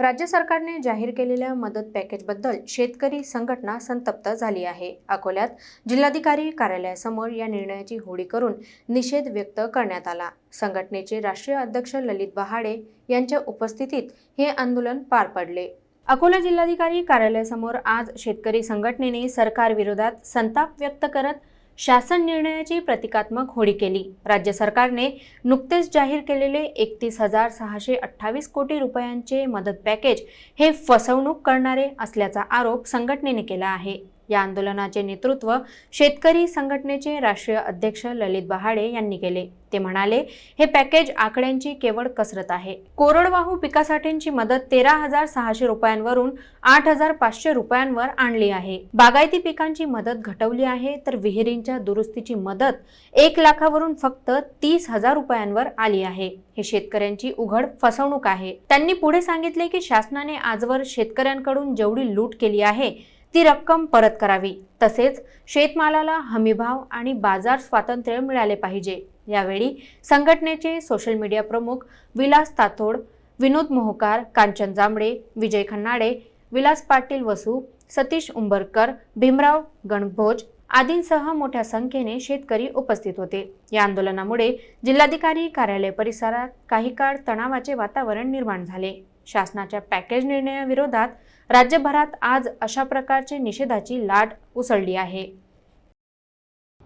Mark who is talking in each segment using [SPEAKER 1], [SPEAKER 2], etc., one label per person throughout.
[SPEAKER 1] राज्य सरकारने जाहीर केलेल्या मदत पॅकेजबद्दल शेतकरी संघटना संतप्त झाली आहे. अकोल्यात जिल्हाधिकारी कार्यालयासमोर या निर्णयाची होळी करून निषेध व्यक्त करण्यात आला. संघटनेचे राष्ट्रीय अध्यक्ष ललित बहाडे यांच्या उपस्थितीत हे आंदोलन पार पडले. अकोला जिल्हाधिकारी कार्यालयासमोर आज शेतकरी संघटनेने सरकारविरोधात संताप व्यक्त करत शासन निर्णयाची प्रतिकात्मक होडी केली. राज्य सरकारने नुकतेच जाहीर केलेले एकतीस हजार सहाशे अठ्ठावीस कोटी रुपयांचे मदत पॅकेज हे फसवणूक करणारे असल्याचा आरोप संघटनेने केला आहे. या आंदोलनाचे नेतृत्व शेतकरी संघटनेचे राष्ट्रीय अध्यक्ष ललित बहाडे यांनी केले. ते म्हणाले हे पॅकेज आकड्यांची केवळ कसरत आहे. कोरडवाहू पिकासाठींची मदत तेरा हजार सहाशे रुपयांवरून आठ हजार पाचशे रुपयांवर आणली आहे. बागायती पिकांची मदत घटवली आहे तर विहिरींच्या दुरुस्तीची मदत एक लाखावरून फक्त तीस हजार रुपयांवर आली आहे. हे शेतकऱ्यांची उघड फसवणूक आहे. त्यांनी पुढे सांगितले की शासनाने आजवर शेतकऱ्यांकडून जेवढी लूट केली आहे ती रक्कम परत करावी. तसेच शेतमालाला हमीभाव आणि बाजार स्वातंत्र्य मिळाले पाहिजे. यावेळी संघटनेचे सोशल मीडिया प्रमुख विलास तातोड विनोद मोहकार कांचन जांभळे विजय खन्नाडे विलास पाटील वसू सतीश उंबरकर भीमराव गणभोज आदींसह मोठ्या संख्येने शेतकरी उपस्थित होते. या आंदोलनामुळे जिल्हाधिकारी कार्यालय परिसरात काही काळ तणावाचे वातावरण निर्माण झाले. शासनाच्या पॅकेज निर्णयाविरोधात राज्यभरात आज अशा प्रकारचे निषेधाची लाट उसळली आहे.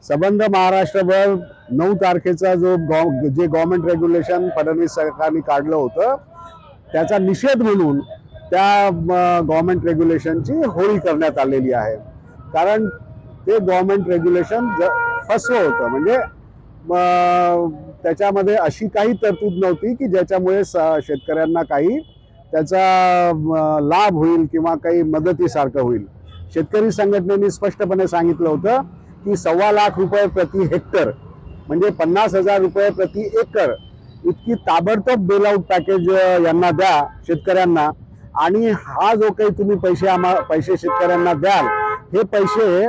[SPEAKER 2] संबंध महाराष्ट्रभर नऊ तारखेचा जो गॉ- जे गव्हर्नमेंट रेग्युलेशन फडणवीस सरकारने काढलं होतं त्याचा निषेध म्हणून त्या गव्हर्नमेंट रेग्युलेशनची होळी करण्यात आलेली आहे. कारण ते गव्हर्नमेंट रेग्युलेशन फसवं होतं. म्हणजे त्याच्यामध्ये अशी काही तरतूद नव्हती की ज्याच्यामुळे स- शेतकऱ्यांना काही त्याचा लाभ होईल किंवा काही मदतीसारखं होईल. शेतकरी संघटनेने स्पष्टपणे सांगितलं होतं की सव्वा लाख रुपये प्रति हेक्टर म्हणजे पन्नास हजार रुपये प्रति एकर इतकी ताबडतोब बेलआउट पॅकेज यांना द्या शेतकऱ्यांना. आणि हा जो काही तुम्ही पैसे आम्हा पैसे शेतकऱ्यांना द्याल हे पैसे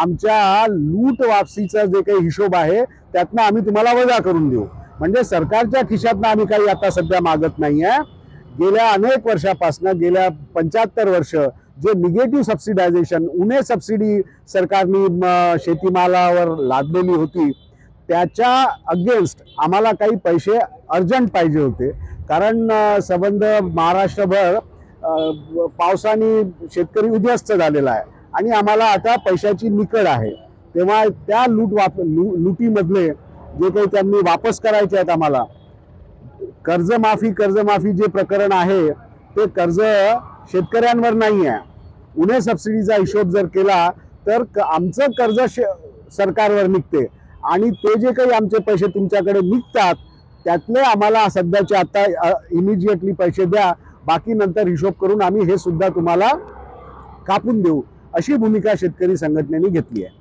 [SPEAKER 2] आमच्या लूट वापसीचा जे काही हिशोब आहे त्यातनं आम्ही तुम्हाला वजा करून देऊ. म्हणजे सरकारच्या खिशातनं आम्ही काही आता सध्या मागत नाही आहे गेल्या अनेक वर्षापासून गेल्या पंच्याहत्तर वर्ष जे निगेटिव्ह सबसिडायझेशन उणे सबसिडी सरकारने शेतीमालावर लादलेली होती त्याच्या अगेन्स्ट आम्हाला काही पैसे अर्जंट पाहिजे होते. कारण संबंध महाराष्ट्रभर पावसाने शेतकरी उद्ध्वस्त झालेला आहे. आणि आम्हाला आता पैशाची निकड आहे. तेव्हा त्या लूट वाप लु लुटीमधले जे काही त्यांनी वापस करायचे आहेत आम्हाला कर्जमाफी कर्जमाफी जे प्रकरण आहे ते कर्ज शेतकऱ्यांवर नाही आहे उणे सबसिडीचा हिशोब जर केला तर क- आमचं कर्ज शे- सरकारवर निघते. आणि ते जे काही आमचे पैसे तुमच्याकडे निघतात त्यातले आम्हाला सध्याचे आता इमिजिएटली पैसे द्या. बाकी नंतर हिशोब करून आम्ही हे सुद्धा तुम्हाला कापून देऊ. अशी भूमिका शेतकरी संघटनेने घेतली आहे.